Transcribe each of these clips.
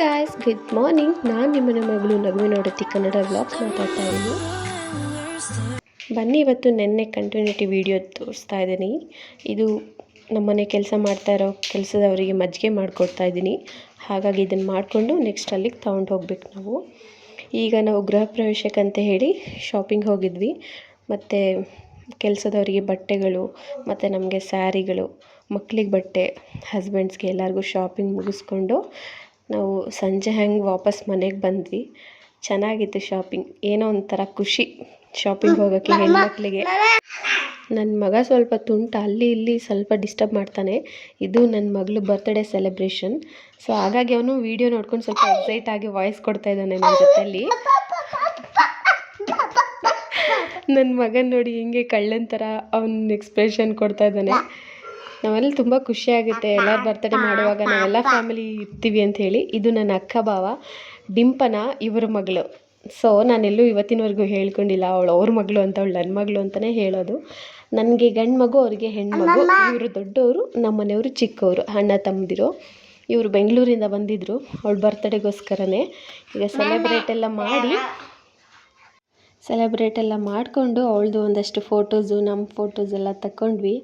Guys good morning ನಾನು ನಿಮ್ಮನೆ ಮಗಳು ನಗುವೆ ನೋಡುತ್ತಿ ಕನ್ನಡ ವ್ಲಾಗ್ಸ್ ಮಾತಾಡ್ತಾ ಇದ್ದೀನಿ. ಬನ್ನಿ ಇವತ್ತು ನೆನ್ನೆ ಕಂಟಿನ್ಯೂಟಿ ವಿಡಿಯೋ ತೋರಿಸ್ತಾ ಇದ್ದೀನಿ. ಇದು ನಮ್ಮನೆ ಕೆಲಸ ಮಾಡ್ತಾ ಇರೋ ಕೆಲಸದವರಿಗೆ ಮಜ್ಜಿಗೆ ಮಾಡಿಕೊಡ್ತಾ ಇದ್ದೀನಿ. ಹಾಗಾಗಿ ಇದನ್ನು ಮಾಡಿಕೊಂಡು ನೆಕ್ಸ್ಟ್ ಅಲ್ಲಿಗೆ ತೊಗೊಂಡು ಹೋಗ್ಬೇಕು ನಾವು. ಈಗ ನಾವು ಗೃಹ ಪ್ರವೇಶಕ್ಕಂತ ಹೇಳಿ ಶಾಪಿಂಗ್ ಹೋಗಿದ್ವಿ. ಮತ್ತು ಕೆಲಸದವರಿಗೆ ಬಟ್ಟೆಗಳು, ಮತ್ತು ನಮಗೆ ಸ್ಯಾರಿಗಳು ಮಕ್ಕಳಿಗೆ ಬಟ್ಟೆ ಹಸ್ಬೆಂಡ್ಸ್ಗೆ ಎಲ್ಲರಿಗೂ ಶಾಪಿಂಗ್ ಮುಗಿಸ್ಕೊಂಡು ನಾವು ಸಂಜೆ ಹಂಗೆ ವಾಪಸ್ ಮನೆಗೆ ಬಂದ್ವಿ. ಚೆನ್ನಾಗಿತ್ತು ಶಾಪಿಂಗ್. ಏನೋ ಒಂಥರ ಖುಷಿ ಶಾಪಿಂಗ್ ಹೋಗೋಕ್ಕೆ ಹೆಣ್ಮಕ್ಳಿಗೆ. ನನ್ನ ಮಗ ಸ್ವಲ್ಪ ತುಂಟ ಅಲ್ಲಿ ಇಲ್ಲಿ ಸ್ವಲ್ಪ ಡಿಸ್ಟರ್ಬ್ ಮಾಡ್ತಾನೆ. ಇದು ನನ್ನ ಮಗಳು ಬರ್ತ್ಡೇ ಸೆಲೆಬ್ರೇಷನ್. ಸೊ ಹಾಗಾಗಿ ಅವನು ವಿಡಿಯೋ ನೋಡ್ಕೊಂಡು ಸ್ವಲ್ಪ ಎಕ್ಸೈಟ್ ಆಗಿ ವಾಯ್ಸ್ ಕೊಡ್ತಾ ಇದ್ದಾನೆ ನನ್ನ ಜೊತೆಯಲ್ಲಿ ನನ್ನ ಮಗನ ನೋಡಿ ಹಿಂಗೆ ಕಳ್ಳನ ಥರ ಅವ್ನ ಎಕ್ಸ್ಪ್ರೆಷನ್ ಕೊಡ್ತಾ ಇದ್ದಾನೆ. ನಾವೆಲ್ಲ ತುಂಬ ಖುಷಿ ಆಗುತ್ತೆ ಎಲ್ಲರ ಬರ್ತಡೇ ಮಾಡುವಾಗ ನಾವೆಲ್ಲ ಫ್ಯಾಮಿಲಿ ಇರ್ತೀವಿ ಅಂತ ಹೇಳಿ. ಇದು ನನ್ನ ಅಕ್ಕ ಭಾವ ಡಿಂಪನ ಇವ್ರ ಮಗಳು. ಸೊ ನಾನೆಲ್ಲೂ ಇವತ್ತಿನವರೆಗೂ ಹೇಳ್ಕೊಂಡಿಲ್ಲ ಅವಳು ಅವ್ರ ಮಗಳು ಅಂತ, ಅವಳು ನನ್ನ ಮಗಳು ಅಂತಲೇ ಹೇಳೋದು. ನನಗೆ ಗಂಡು ಮಗು, ಅವರಿಗೆ ಹೆಣ್ಮಗು ಇವರು ದೊಡ್ಡವರು ನಮ್ಮ ಮನೆಯವರು ಚಿಕ್ಕವರು ಅಣ್ಣ ತಮ್ಮದಿರು ಇವರು ಬೆಂಗಳೂರಿಂದ ಬಂದಿದ್ದರು ಅವಳ ಬರ್ತಡೇಗೋಸ್ಕರನೇ ಈಗ ಸೆಲೆಬ್ರೇಟ್ ಎಲ್ಲ ಮಾಡಿ ಸೆಲೆಬ್ರೇಟ್ ಎಲ್ಲ ಮಾಡಿಕೊಂಡು ಅವಳದು ಒಂದಷ್ಟು ಫೋಟೋಸು ನಮ್ಮ ಫೋಟೋಸ್ ಎಲ್ಲ ತಗೊಂಡ್ವಿ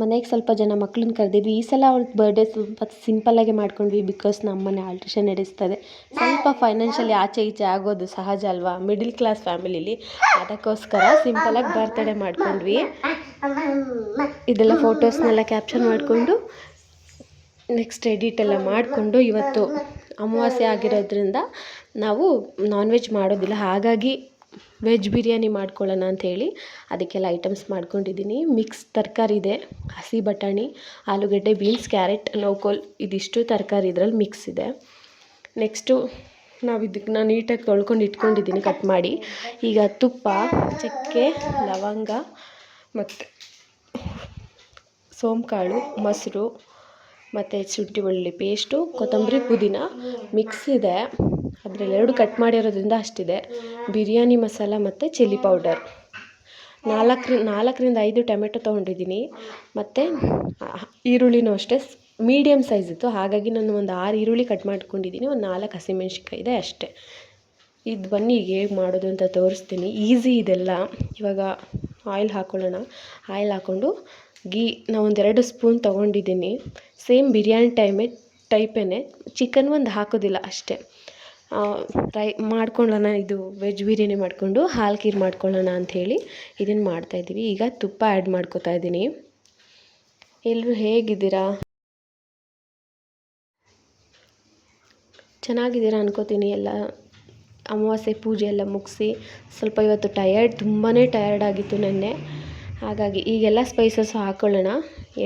ಮನೆಗೆ ಸ್ವಲ್ಪ ಜನ ಮಕ್ಳನ್ನ ಕರೆದಿದ್ವಿ. ಈ ಸಲ ಅವ್ಳ ಬರ್ಡೇ ಸ್ವಲ್ಪ ಸಿಂಪಲ್ಲಾಗೆ ಮಾಡ್ಕೊಂಡ್ವಿ ಬಿಕಾಸ್ ನಮ್ಮ ಮನೆ ಆಲ್ಟ್ರೇಷನ್ ನಡೆಸ್ತದೆ. ಸ್ವಲ್ಪ ಫೈನಾನ್ಷಿಯಲಿ ಆಚೆ ಈಚೆ ಆಗೋದು ಸಹಜ ಅಲ್ವಾ? ಮಿಡಿಲ್ ಕ್ಲಾಸ್ ಫ್ಯಾಮಿಲಿಲಿ ಅದಕ್ಕೋಸ್ಕರ ಸಿಂಪಲಾಗಿ ಬರ್ತ್ಡೇ ಮಾಡ್ಕೊಂಡ್ವಿ. ಇದೆಲ್ಲ ಫೋಟೋಸ್ನೆಲ್ಲ ಕ್ಯಾಪ್ಚರ್ ಮಾಡಿಕೊಂಡು ನೆಕ್ಸ್ಟ್ ಎಡಿಟ್ ಎಲ್ಲ ಮಾಡಿಕೊಂಡು ಇವತ್ತು ಅಮಾವಾಸ್ಯೆ ಆಗಿರೋದ್ರಿಂದ ನಾವು ನಾನ್ ವೆಜ್ ಮಾಡೋದಿಲ್ಲ. ಹಾಗಾಗಿ ವೆಜ್ ಬಿರಿಯಾನಿ ಮಾಡ್ಕೊಳ್ಳೋಣ ಅಂಥೇಳಿ ಅದಕ್ಕೆಲ್ಲ ಐಟಮ್ಸ್ ಮಾಡ್ಕೊಂಡಿದ್ದೀನಿ. ಮಿಕ್ಸ್ ತರಕಾರಿ ಇದೆ, ಹಸಿ ಬಟಾಣಿ, ಆಲೂಗಡ್ಡೆ, ಬೀನ್ಸ್, ಕ್ಯಾರೆಟ್, ನೌಕೋಲ್, ಇದಿಷ್ಟು ತರಕಾರಿ ಇದರಲ್ಲಿ ಮಿಕ್ಸ್ ಇದೆ. ನೆಕ್ಸ್ಟು ನಾವು ಇದಕ್ಕೆ ನಾನು ನೀಟಾಗಿ ತೊಳ್ಕೊಂಡು ಇಟ್ಕೊಂಡಿದ್ದೀನಿ ಕಟ್ ಮಾಡಿ. ಈಗ ತುಪ್ಪ, ಚಕ್ಕೆ, ಲವಂಗ ಮತ್ತು ಸೋಂಕಾಳು, ಮೊಸರು ಮತ್ತು ಶುಂಠಿ, ಬೆಳ್ಳುಳ್ಳಿ ಪೇಸ್ಟು ಕೊತ್ತಂಬರಿ, ಪುದೀನ ಮಿಕ್ಸ್ ಇದೆ. ಅದರಲ್ಲಿ ಎರಡು ಕಟ್ ಮಾಡಿರೋದ್ರಿಂದ ಅಷ್ಟಿದೆ. ಬಿರಿಯಾನಿ ಮಸಾಲ ಮತ್ತು ಚಿಲ್ಲಿ ಪೌಡರ್. ನಾಲ್ಕರಿ, ನಾಲ್ಕರಿಂದ ಐದು ಟೊಮೆಟೊ ತೊಗೊಂಡಿದ್ದೀನಿ. ಮತ್ತು ಈರುಳ್ಳಿನೂ ಅಷ್ಟೇ. ಮೀಡಿಯಮ್ ಸೈಜ್ ಇತ್ತು. ಹಾಗಾಗಿ ನಾನು ಒಂದು ಆರು ಈರುಳ್ಳಿ ಕಟ್ ಮಾಡ್ಕೊಂಡಿದ್ದೀನಿ. ಒಂದು ನಾಲ್ಕು ಹಸಿಮೆಣ್ಸಿನ್ಕಾಯಿ ಇದೆ ಅಷ್ಟೇ. ಇದು ಬನ್ನಿ, ಈಗ ಹೇಗೆ ಮಾಡೋದು ಅಂತ ತೋರಿಸ್ತೀನಿ. ಈಸಿ ಇದೆಲ್ಲ. ಇವಾಗ ಆಯಿಲ್ ಹಾಕ್ಕೊಳ್ಳೋಣ ಆಯಿಲ್ ಹಾಕ್ಕೊಂಡು ಗೀ, ನಾವು ಒಂದೆರಡು ಸ್ಪೂನ್ ತೊಗೊಂಡಿದ್ದೀನಿ. ಸೇಮ್ ಬಿರಿಯಾನಿ ಟೈಮೇ ಟೈಪೇ ಚಿಕನ್ ಒಂದು ಹಾಕೋದಿಲ್ಲ ಅಷ್ಟೇ. ಫ್ರೈ ಮಾಡ್ಕೊಳ್ಳೋಣ, ಇದು ವೆಜ್ ಬಿರಿಯಾನಿ ಮಾಡಿಕೊಂಡು ಹಾಲು ಖೀರ್ ಮಾಡ್ಕೊಳ್ಳೋಣ ಅಂಥೇಳಿ ಇದನ್ನು ಮಾಡ್ತಾಯಿದ್ದೀವಿ ಈಗ ತುಪ್ಪ ಆ್ಯಡ್ ಮಾಡ್ಕೋತಾ ಇದ್ದೀನಿ. ಎಲ್ಲರೂ ಹೇಗಿದ್ದೀರಾ? ಚೆನ್ನಾಗಿದ್ದೀರಾ ಅನ್ಕೋತೀನಿ ಎಲ್ಲ. ಅಮಾವಾಸ್ಯೆ ಪೂಜೆ ಎಲ್ಲ ಮುಗಿಸಿ ಸ್ವಲ್ಪ ಇವತ್ತು ಟಯರ್ಡ್ ತುಂಬಾ ಟಯರ್ಡ್ ಆಗಿತ್ತು ನೆನ್ನೆ. ಹಾಗಾಗಿ ಈಗೆಲ್ಲ ಸ್ಪೈಸಸ್ ಹಾಕ್ಕೊಳ್ಳೋಣ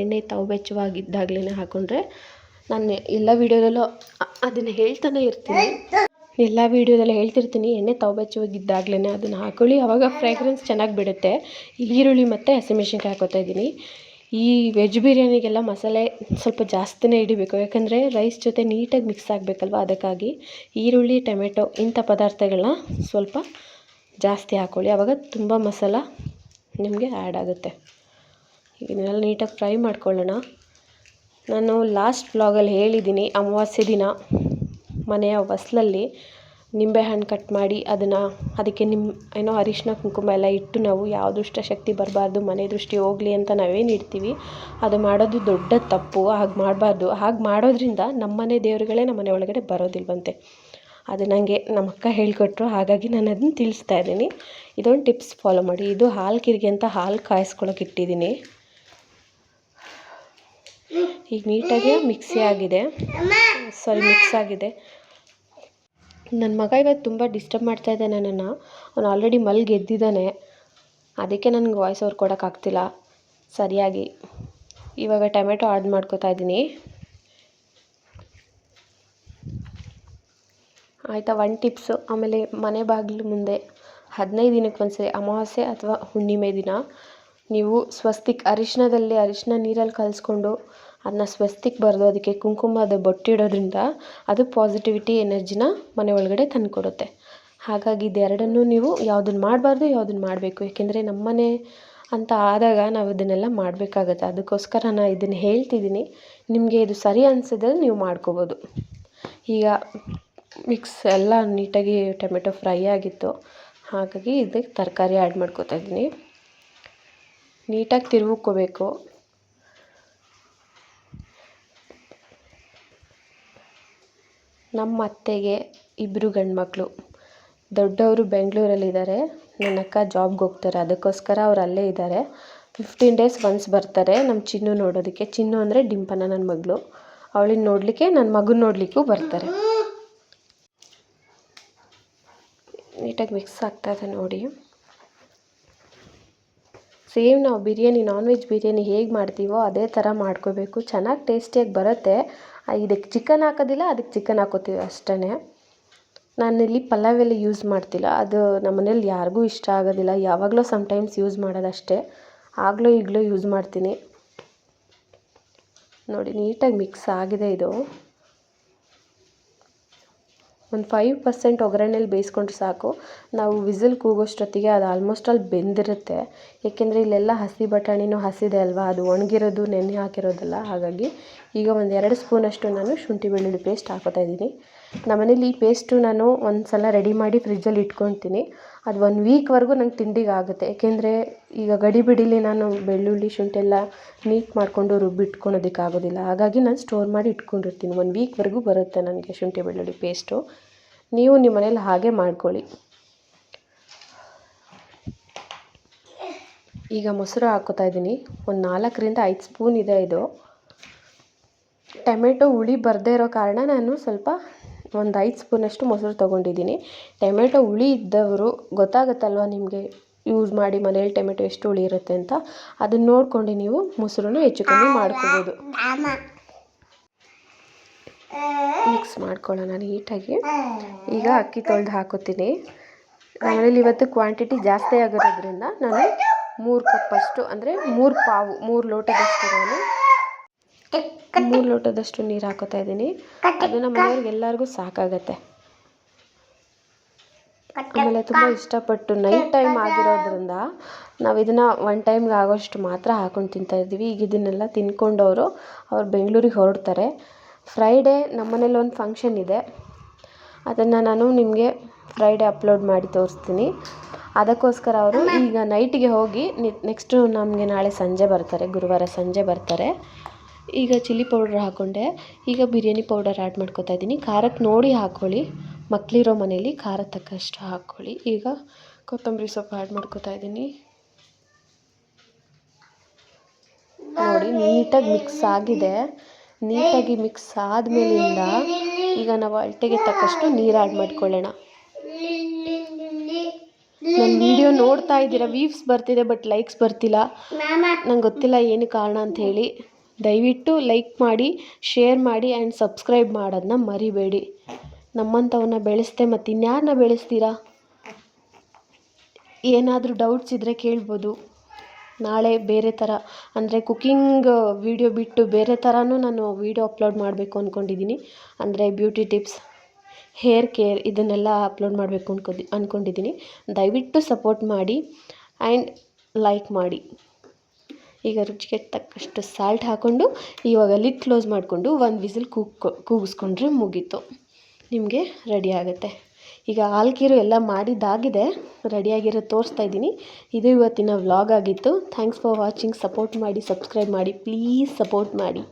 ಎಣ್ಣೆ ತಾವು ಬೆಚ್ಚವಾಗಿದ್ದಾಗಲೇ ಹಾಕ್ಕೊಂಡ್ರೆ ನಾನು ಎಲ್ಲ ವೀಡಿಯೋದಲ್ಲೂ ಅದನ್ನು ಹೇಳ್ತಾನೆ ಇರ್ತೀನಿ. ಎಲ್ಲ ವೀಡಿಯೋದಲ್ಲಿ ಹೇಳ್ತಿರ್ತೀನಿ, ಎಣ್ಣೆ ತವ ಬೆಚ್ಚವಾಗಿದ್ದಾಗಲೇ ಅದನ್ನು ಹಾಕೊಳ್ಳಿ. ಆವಾಗ ಫ್ರೇಗ್ರೆನ್ಸ್ ಚೆನ್ನಾಗಿ ಬಿಡುತ್ತೆ. ಈರುಳ್ಳಿ ಮತ್ತು ಹಸಿಮೆಣ್ಸಿನ್ಕಾಯಿ ಹಾಕೋತಾ ಇದ್ದೀನಿ. ಈ ವೆಜ್ ಬಿರಿಯಾನಿಗೆಲ್ಲ ಮಸಾಲೆ ಸ್ವಲ್ಪ ಜಾಸ್ತಿನೇ ಹಿಡಿಬೇಕು. ಯಾಕಂದರೆ ರೈಸ್ ಜೊತೆ ನೀಟಾಗಿ ಮಿಕ್ಸ್ ಆಗಬೇಕಲ್ವ ಅದಕ್ಕಾಗಿ. ಈರುಳ್ಳಿ, ಟೊಮೆಟೊ ಇಂಥ ಪದಾರ್ಥಗಳನ್ನ ಸ್ವಲ್ಪ ಜಾಸ್ತಿ ಹಾಕ್ಕೊಳ್ಳಿ ಆವಾಗ ತುಂಬ ಮಸಾಲ ನಿಮಗೆ ಆ್ಯಡ್ ಆಗುತ್ತೆ. ಇದನ್ನೆಲ್ಲ ನೀಟಾಗಿ ಫ್ರೈ ಮಾಡ್ಕೊಳ್ಳೋಣ. ನಾನು ಲಾಸ್ಟ್ ಬ್ಲಾಗಲ್ಲಿ ಹೇಳಿದ್ದೀನಿ ಅಮಾವಾಸ್ಯೆ ದಿನ. ಮನೆಯ ಹೊಸ್ಲಲ್ಲಿ ನಿಂಬೆಹಣ್ಣು ಕಟ್ ಮಾಡಿ ಅದನ್ನು ಅದಕ್ಕೆ ನಿಮ್ಮ ಏನೋ ಅರಿಶಿನ ಕುಂಕುಮ ಎಲ್ಲ ಇಟ್ಟು ನಾವು ಯಾವ ದುಷ್ಟ ಶಕ್ತಿ ಬರಬಾರ್ದು, ಮನೆ ದೃಷ್ಟಿ ಹೋಗಲಿ ಅಂತ ನಾವೇನು ಇಡ್ತೀವಿ. ಅದು ಮಾಡೋದು ದೊಡ್ಡ ತಪ್ಪು, ಹಾಗೆ ಮಾಡಬಾರ್ದು. ಹಾಗೆ ಮಾಡೋದ್ರಿಂದ ನಮ್ಮನೆ ದೇವರುಗಳೇ ನಮ್ಮನೆ ಒಳಗಡೆ ಬರೋದಿಲ್ವಂತೆ. ಅದು ನನಗೆ ನಮ್ಮ ಅಕ್ಕ ಹೇಳಿಕೊಟ್ರು, ಹಾಗಾಗಿ ನಾನು ಅದನ್ನು ತಿಳಿಸ್ತಾ ಇದ್ದೀನಿ. ಇದೊಂದು ಟಿಪ್ಸ್ ಫಾಲೋ ಮಾಡಿ. ಇದು ಹಾಲು ಕಿರಿಗೆ ಅಂತ ಹಾಲು ಕಾಯಿಸ್ಕೊಳಕ್ಕೆ ಇಟ್ಟಿದ್ದೀನಿ. ಈಗ ನೀಟಾಗಿ ಮಿಕ್ಸಿ ಆಗಿದೆ. ಸಾರಿ, ಮಿಕ್ಸ್ ಆಗಿದೆ. ನನ್ನ ಮಗ ಇವತ್ತು ತುಂಬ ಡಿಸ್ಟರ್ಬ್ ಮಾಡ್ತಾ ಇದ್ದಾನೆ ನನ್ನನ್ನು. ಅವನು ಆಲ್ರೆಡಿ ಮಲ್ಗೆ ಎದ್ದಿದ್ದಾನೆ ಅದಕ್ಕೆ ನನಗೆ ವಾಯ್ಸ್ ಓವರ್ ಕೊಡೋಕ್ಕಾಗ್ತಿಲ್ಲ ಸರಿಯಾಗಿ. ಇವಾಗ ಟೊಮೆಟೊ ಆಡ್ ಮಾಡ್ಕೋತಾ ಇದ್ದೀನಿ. ಆಯಿತಾ ಒನ್ ಟಿಪ್ಸು ಆಮೇಲೆ ಮನೆ ಬಾಗಿಲು ಮುಂದೆ ಹದಿನೈದು ದಿನಕ್ಕೆ ಒಂದ್ಸರಿ ಅಮಾವಾಸ್ಯೆ ಅಥವಾ ಹುಣ್ಣಿಮೆ ದಿನ. ನೀವು ಸ್ವಸ್ತಿಕ್ ಅರಿಶಿನದಲ್ಲಿ ಅರಿಶಿನ ನೀರಲ್ಲಿ ಕಲಿಸ್ಕೊಂಡು ಅದನ್ನ ಸ್ವಸ್ತಿಕ್ ಬರೆದು ಅದಕ್ಕೆ ಕುಂಕುಮದ ಬೊಟ್ಟಿಡೋದ್ರಿಂದ ಅದು ಪಾಸಿಟಿವಿಟಿ ಎನರ್ಜಿನ ಮನೆ ಒಳಗಡೆ ತಂದುಕೊಡುತ್ತೆ. ಹಾಗಾಗಿ ಇದೆರಡನ್ನು ನೀವು ಯಾವುದನ್ನು ಮಾಡಬಾರ್ದು ಯಾವುದನ್ನು ಮಾಡಬೇಕು. ಏಕೆಂದರೆ ನಮ್ಮನೆ ಅಂತ ಆದಾಗ ನಾವು ಇದನ್ನೆಲ್ಲ ಮಾಡಬೇಕಾಗತ್ತೆ. ಅದಕ್ಕೋಸ್ಕರ ನಾನು ಇದನ್ನು ಹೇಳ್ತಿದ್ದೀನಿ ನಿಮಗೆ ಇದು ಸರಿ ಅನಿಸಿದ್ರೆ ನೀವು ಮಾಡ್ಕೋಬೋದು. ಈಗ ಮಿಕ್ಸ್ ಎಲ್ಲ ನೀಟಾಗಿ ಟೊಮೆಟೊ ಫ್ರೈ ಆಗಿತ್ತು. ಹಾಗಾಗಿ ಇದಕ್ಕೆ ತರಕಾರಿ ಆ್ಯಡ್ ಮಾಡ್ಕೊತಾ ಇದ್ದೀನಿ ನೀಟಾಗಿ ತಿರುವ್ಕೋಬೇಕು. ನಮ್ಮ ಅತ್ತೆಗೆ ಇಬ್ಬರು ಗಂಡ್ಮಕ್ಳು. ದೊಡ್ಡವರು ಬೆಂಗಳೂರಲ್ಲಿದ್ದಾರೆ. ನನ್ನ ಅಕ್ಕ ಜಾಬ್ಗೆ ಹೋಗ್ತಾರೆ. ಅದಕ್ಕೋಸ್ಕರ ಅವ್ರು ಅಲ್ಲೇ ಇದ್ದಾರೆ. ಫಿಫ್ಟೀನ್ ಡೇಸ್ ಒನ್ಸ್ ಬರ್ತಾರೆ. ನಮ್ಮ ಚಿನ್ನು ನೋಡೋದಕ್ಕೆ. ಚಿನ್ನು ಅಂದರೆ ಡಿಂಪನ ನನ್ನ ಮಗಳು. ಅವಳನ್ನ ನೋಡಲಿಕ್ಕೆ ನನ್ನ ಮಗನ ನೋಡಲಿಕ್ಕೂ ಬರ್ತಾರೆ. ನೀಟಾಗಿ ಮಿಕ್ಸ್ ಆಗ್ತಾಯಿದೆ ನೋಡಿ. ಸೇಮ್ ನಾವು ಬಿರಿಯಾನಿ ನಾನ್ ವೆಜ್ ಬಿರಿಯಾನಿ ಹೇಗೆ ಮಾಡ್ತೀವೋ ಅದೇ ಥರ ಮಾಡ್ಕೋಬೇಕು. ಚೆನ್ನಾಗಿ ಟೇಸ್ಟಿಯಾಗಿ ಬರುತ್ತೆ. ಇದಕ್ಕೆ ಚಿಕನ್ ಹಾಕೋದಿಲ್ಲ, ಅದಕ್ಕೆ ಚಿಕನ್ ಹಾಕೋತೀವಿ ಅಷ್ಟೇ ನಾನಿಲ್ಲಿ ಪಲಾವ್ ಎಲ್ಲ ಯೂಸ್ ಮಾಡ್ತಿಲ್ಲ. ಅದು ನಮ್ಮ ಮನೇಲಿ ಯಾರಿಗೂ ಇಷ್ಟ ಆಗೋದಿಲ್ಲ. ಯಾವಾಗಲೂ ಸಮ್ಟೈಮ್ಸ್ ಯೂಸ್ ಮಾಡೋದಷ್ಟೇ. ಆಗಲೂ ಈಗಲೂ ಯೂಸ್ ಮಾಡ್ತೀನಿ. ನೋಡಿ, ನೀಟಾಗಿ ಮಿಕ್ಸ್ ಆಗಿದೆ ಇದು. ಒಂದು ಫೈವ್ ಪರ್ಸೆಂಟ್ ಒಗ್ಗರಣೆಲಿ ಬೇಯಿಸ್ಕೊಂಡ್ರೆ ಸಾಕು. ನಾವು ವಿಸಿಲ್ ಕೂಗೋಷ್ಟೊತ್ತಿಗೆ ಅದು ಆಲ್ಮೋಸ್ಟ್ ಆಲ್ ಬೆಂದಿರುತ್ತೆ. ಏಕೆಂದರೆ ಇಲ್ಲೆಲ್ಲ ಹಸಿ ಬಟಾಣಿನೂ ಹಸಿದೆ ಅಲ್ವಾ? ಅದು ಒಣಗಿರೋದು, ನೆನೆ ಹಾಕಿರೋದಲ್ಲ. ಹಾಗಾಗಿ ಈಗ ಒಂದು ಎರಡು ಸ್ಪೂನಷ್ಟು ನಾನು ಶುಂಠಿ ಬೆಳ್ಳುಳ್ಳಿ ಪೇಸ್ಟ್ ಹಾಕೋತಾ ಇದ್ದೀನಿ. ನಮ್ಮನೇಲಿ ಈ ಪೇಸ್ಟು ನಾನು ಒಂದು ಸಲ ರೆಡಿ ಮಾಡಿ ಫ್ರಿಜ್ಜಲ್ಲಿ ಇಟ್ಕೊತೀನಿ ಅದು ಒನ್ ವೀಕ್ವರೆಗೂ ನಂಗೆ ತಿಂಡಿಗೆ ಆಗುತ್ತೆ. ಏಕೆಂದರೆ ಈಗ ಗಡಿ ಬಿಡಿಲಿ ನಾನು ಬೆಳ್ಳುಳ್ಳಿ ಶುಂಠಿ ಎಲ್ಲ ನೀಟ್ ಮಾಡಿಕೊಂಡು ರುಬ್ಬಿಟ್ಕೊಳೋದಕ್ಕೆ ಆಗೋದಿಲ್ಲ. ಹಾಗಾಗಿ ನಾನು ಸ್ಟೋರ್ ಮಾಡಿ ಇಟ್ಕೊಂಡಿರ್ತೀನಿ. ಒನ್ ವೀಕ್ವರೆಗೂ ಬರುತ್ತೆ ನನಗೆ ಶುಂಠಿ, ಬೆಳ್ಳುಳ್ಳಿ ಪೇಸ್ಟು ನೀವು ನಿಮ್ಮ ಮನೇಲಿ ಹಾಗೆ ಮಾಡ್ಕೊಳ್ಳಿ. ಈಗ ಮೊಸರು ಹಾಕೋತಾ ಇದ್ದೀನಿ. ಒಂದು ನಾಲ್ಕರಿಂದ ಐದು ಸ್ಪೂನ್ ಇದೆ ಇದು. ಟೊಮೆಟೊ ಹುಳಿ ಬರದೇ ಇರೋ ಕಾರಣ ನಾನು ಸ್ವಲ್ಪ ಒಂದು ಐದು ಸ್ಪೂನಷ್ಟು ಮೊಸರು ತೊಗೊಂಡಿದ್ದೀನಿ. ಟೊಮೆಟೊ ಹುಳಿ ಇದ್ದವರು ಗೊತ್ತಾಗುತ್ತಲ್ವ ನಿಮಗೆ ಯೂಸ್ ಮಾಡಿ ಮನೇಲಿ ಟೊಮೆಟೊ ಎಷ್ಟು ಹುಳಿ ಇರುತ್ತೆ ಅಂತ? ಅದನ್ನು ನೋಡ್ಕೊಂಡು ನೀವು ಮೊಸರನ್ನು ಹೆಚ್ಚು ಕಮ್ಮಿ ಮಾಡ್ಕೋಬೋದು. ಮಿಕ್ಸ್ ಮಾಡ್ಕೊಳ್ಳೋಣ ನೀಟಾಗಿ. ಈಗ ಅಕ್ಕಿ ತೊಳೆದು ಹಾಕೋತೀನಿ ಮನೆಯಲ್ಲಿ ಇವತ್ತು ಕ್ವಾಂಟಿಟಿ ಜಾಸ್ತಿ ಆಗಿರೋದ್ರಿಂದ ನಾನು ಮೂರು ಕಪ್ಪಷ್ಟು ಅಂದರೆ ಮೂರು ಪಾವು, ಮೂರು ಲೋಟದಷ್ಟು ನಾನು ಮೂರು ಲೋಟದಷ್ಟು ನೀರು ಹಾಕೋತಾ ಇದ್ದೀನಿ. ಅದನ್ನು ಮನೆಯವ್ರಿಗೆ ಎಲ್ಲರಿಗೂ ಸಾಕಾಗತ್ತೆ. ಆಮೇಲೆ ತುಂಬ ಇಷ್ಟಪಟ್ಟು ನೈಟ್ ಟೈಮ್ ಆಗಿರೋದ್ರಿಂದ ನಾವು ಇದನ್ನು ಒನ್ ಟೈಮ್ಗೆ ಆಗೋಷ್ಟು ಮಾತ್ರ ಹಾಕೊಂಡು ತಿಂತಾ ಇದ್ದೀವಿ. ಈಗ ಇದನ್ನೆಲ್ಲ ತಿನ್ಕೊಂಡವರು ಅವ್ರು ಬೆಂಗಳೂರಿಗೆ ಹೊರಡ್ತಾರೆ. ಫ್ರೈಡೇ ನಮ್ಮ ಮನೇಲಿ ಒಂದು ಫಂಕ್ಷನ್ ಇದೆ. ಅದನ್ನು ನಾನು ನಿಮಗೆ ಫ್ರೈಡೇ ಅಪ್ಲೋಡ್ ಮಾಡಿ ತೋರಿಸ್ತೀನಿ. ಅದಕ್ಕೋಸ್ಕರ ಅವರು ಈಗ ನೈಟಿಗೆ ಹೋಗಿ ನೆಕ್ಸ್ಟು ನಮಗೆ ನಾಳೆ ಸಂಜೆ ಬರ್ತಾರೆ. ಗುರುವಾರ ಸಂಜೆ ಬರ್ತಾರೆ. ಈಗ ಚಿಲ್ಲಿ ಪೌಡ್ರ್ ಹಾಕ್ಕೊಂಡೆ ಈಗ ಬಿರಿಯಾನಿ ಪೌಡರ್ ಆ್ಯಡ್ ಮಾಡ್ಕೊತಾ ಇದ್ದೀನಿ. ಖಾರಕ್ಕೆ ನೋಡಿ ಹಾಕ್ಕೊಳ್ಳಿ ಮಕ್ಕಳಿರೋ ಮನೇಲಿ ಖಾರ ತಕ್ಕಷ್ಟು ಹಾಕ್ಕೊಳ್ಳಿ ಈಗ ಕೊತ್ತಂಬರಿ ಸೊಪ್ಪು ಆ್ಯಡ್ ಮಾಡ್ಕೊತಾ ಇದ್ದೀನಿ. ನೋಡಿ, ನೀಟಾಗಿ ಮಿಕ್ಸ್ ಆಗಿದೆ. ನೀಟಾಗಿ ಮಿಕ್ಸ್ ಆದಮೇಲಿಂದ ಈಗ ನಾವು ಅಳತೆಗೆ ತಕ್ಕಷ್ಟು ನೀರು ಆ್ಯಡ್ ಮಾಡ್ಕೊಳ್ಳೋಣ. ನನ್ನ ವಿಡಿಯೋ ನೋಡ್ತಾ ಇದ್ದೀರಾ? ವೀವ್ಸ್ ಬರ್ತಿದೆ, ಬಟ್ ಲೈಕ್ಸ್ ಬರ್ತಿಲ್ಲ. ನಂಗೆ ಗೊತ್ತಿಲ್ಲ ಏನು ಕಾರಣ ಅಂತ ಹೇಳಿ. ದಯವಿಟ್ಟು ಲೈಕ್ ಮಾಡಿ, ಶೇರ್ ಮಾಡಿ ಆ್ಯಂಡ್ ಸಬ್ಸ್ಕ್ರೈಬ್ ಮಾಡೋದನ್ನ ಮರಿಬೇಡಿ. ನಮ್ಮಂಥವನ್ನ ಬೆಳೆಸ್ದೆ ಮತ್ತು ಇನ್ಯಾರನ್ನ ಬೆಳೆಸ್ತೀರಾ? ಏನಾದರೂ ಡೌಟ್ಸ್ ಇದ್ದರೆ ಕೇಳ್ಬೋದು. ನಾಳೆ ಬೇರೆ ಥರ, ಅಂದರೆ ಕುಕ್ಕಿಂಗ್ ವೀಡಿಯೋ ಬಿಟ್ಟು ಬೇರೆ ಥರನೂ ನಾನು ವೀಡಿಯೋ ಅಪ್ಲೋಡ್ ಮಾಡಬೇಕು ಅಂದ್ಕೊಂಡಿದ್ದೀನಿ ಅಂದರೆ ಬ್ಯೂಟಿ ಟಿಪ್ಸ್ ಹೇರ್ ಕೇರ್ ಇದನ್ನೆಲ್ಲ ಅಪ್ಲೋಡ್ ಮಾಡಬೇಕು ಅನ್ಕೋದಿ ಅಂದ್ಕೊಂಡಿದ್ದೀನಿ ದಯವಿಟ್ಟು ಸಪೋರ್ಟ್ ಮಾಡಿ ಆ್ಯಂಡ್ ಲೈಕ್ ಮಾಡಿ. ಈಗ ರುಚಿಗೆ ತಕ್ಕಷ್ಟು ಸಾಲ್ಟ್ ಹಾಕ್ಕೊಂಡು ಇವಾಗ ಲಿಡ್ ಕ್ಲೋಸ್ ಮಾಡಿಕೊಂಡು ಒಂದು ವಿಸಿಲ್ ಕೂಗ್ಕೊ ಕೂಗಿಸ್ಕೊಂಡ್ರೆ ಮುಗೀತು. ನಿಮಗೆ ರೆಡಿ ಆಗುತ್ತೆ. ಈಗ ಹಾಲ್ಗೀರು ಎಲ್ಲ ಮಾಡಿದ್ದಾಗಿದೆ. ರೆಡಿಯಾಗಿರೋ ತೋರಿಸ್ತಾ ಇದ್ದೀನಿ. ಇದು ಇವತ್ತಿನ ವ್ಲಾಗ್ ಆಗಿತ್ತು. ಥ್ಯಾಂಕ್ಸ್ ಫಾರ್ ವಾಚಿಂಗ್ ಸಪೋರ್ಟ್ ಮಾಡಿ ಸಬ್ಸ್ಕ್ರೈಬ್ ಮಾಡಿ. ಪ್ಲೀಸ್ ಸಪೋರ್ಟ್ ಮಾಡಿ.